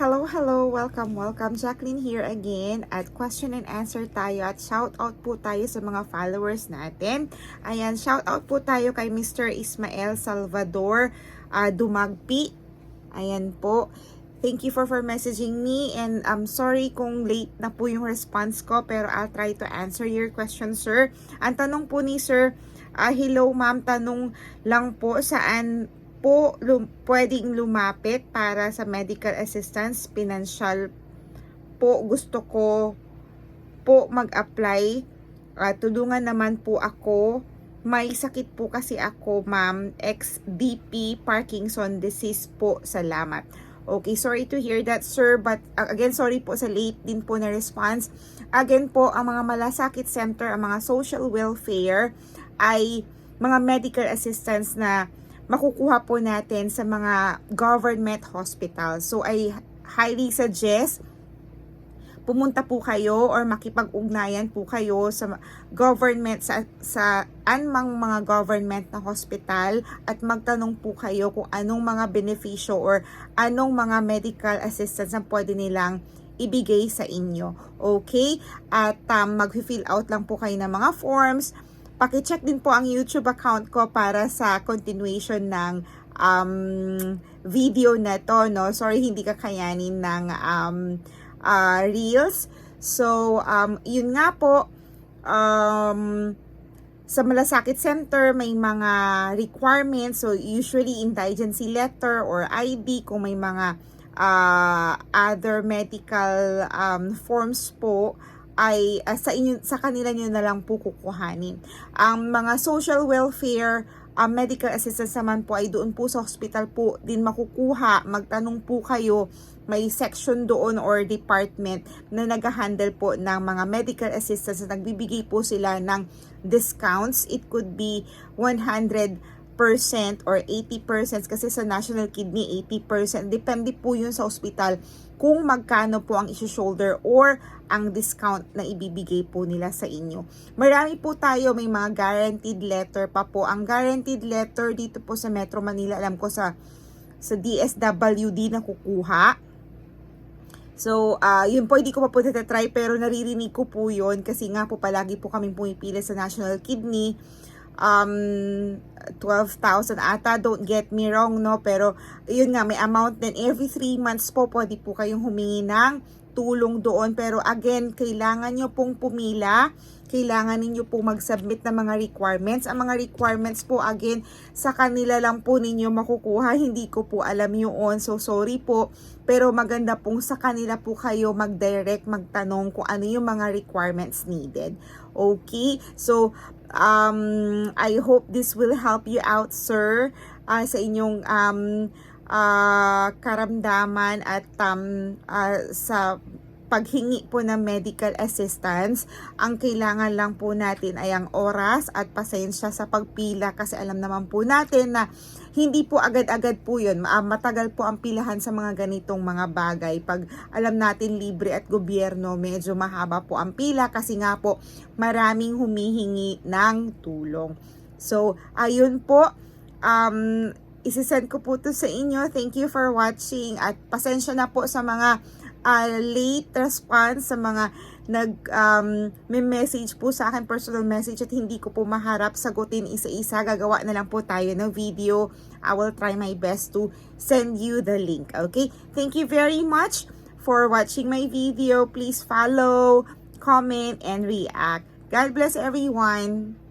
Hello, hello! Welcome, welcome. Jacqueline here again at question and answer tayo at shout out po tayo sa mga followers natin. Ayan, shout out po tayo kay Mr. Ismael Salvador ah, Dumagpi. Ayan po. Thank you for for messaging me and I'm sorry kung late na po yung response ko pero I'll try to answer your question, sir. Ang tanong po ni sir, ah, hello ma'am, tanong lang po saan po lum- pwedeng lumapit para sa medical assistance, financial po gusto ko po mag-apply. Ah, tulungan naman po ako. May sakit po kasi ako, ma'am. XDP Parkinson disease po. Salamat. Okay, sorry to hear that, sir. But uh, again, sorry po sa late din po na response. Again po, ang mga malasakit center, ang mga social welfare ay mga medical assistance na makukuha po natin sa mga government hospital. So, I highly suggest pumunta po kayo or makipag-ugnayan po kayo sa government sa sa anmang mga government na hospital at magtanong po kayo kung anong mga benepisyo or anong mga medical assistance na pwede nilang ibigay sa inyo. Okay? At um, mag-fill out lang po kayo ng mga forms. Paki-check din po ang YouTube account ko para sa continuation ng um, video na to, no? Sorry, hindi kakayanin ng um, uh, reels. So, um, yun nga po, um, sa Malasakit Center, may mga requirements. So, usually indigency letter or ID kung may mga uh, other medical um, forms po ay uh, sa inyo sa kanila niyo na lang po kukuhanin. Ang mga social welfare uh, medical assistance naman po ay doon po sa hospital po din makukuha. Magtanong po kayo, may section doon or department na nag-handle po ng mga medical assistance na nagbibigay po sila ng discounts. It could be 100 or 80% kasi sa National Kidney 80%. Depende po yun sa hospital kung magkano po ang isi-shoulder or ang discount na ibibigay po nila sa inyo. Marami po tayo, may mga guaranteed letter pa po. Ang guaranteed letter dito po sa Metro Manila, alam ko sa sa DSWD na kukuha. So, uh, yun po, hindi ko pa po try pero naririnig ko po yun kasi nga po palagi po kaming pumipili sa National Kidney um 12,000 ata. Don't get me wrong no? Pero yun nga may amount din. Every 3 months po pwede po kayong humingi ng tulong doon pero again kailangan nyo pong pumila kailangan ninyo po mag-submit ng mga requirements. Ang mga requirements po, again, sa kanila lang po ninyo makukuha. Hindi ko po alam yun. So, sorry po. Pero maganda pong sa kanila po kayo mag-direct, magtanong kung ano yung mga requirements needed. Okay? So, um, I hope this will help you out, sir, uh, sa inyong um, uh, karamdaman at um, uh, sa paghingi po ng medical assistance, ang kailangan lang po natin ay ang oras at pasensya sa pagpila kasi alam naman po natin na hindi po agad-agad po yun. Ah, Matagal po ang pilahan sa mga ganitong mga bagay. Pag alam natin libre at gobyerno, medyo mahaba po ang pila kasi nga po maraming humihingi ng tulong. So, ayun po. Um, isisend ko po to sa inyo. Thank you for watching. At pasensya na po sa mga uh, late response sa mga nag um, may message po sa akin personal message at hindi ko po maharap sagutin isa-isa. Gagawa na lang po tayo ng video. I will try my best to send you the link okay? Thank you very much for watching my video. Please follow comment and react. God bless everyone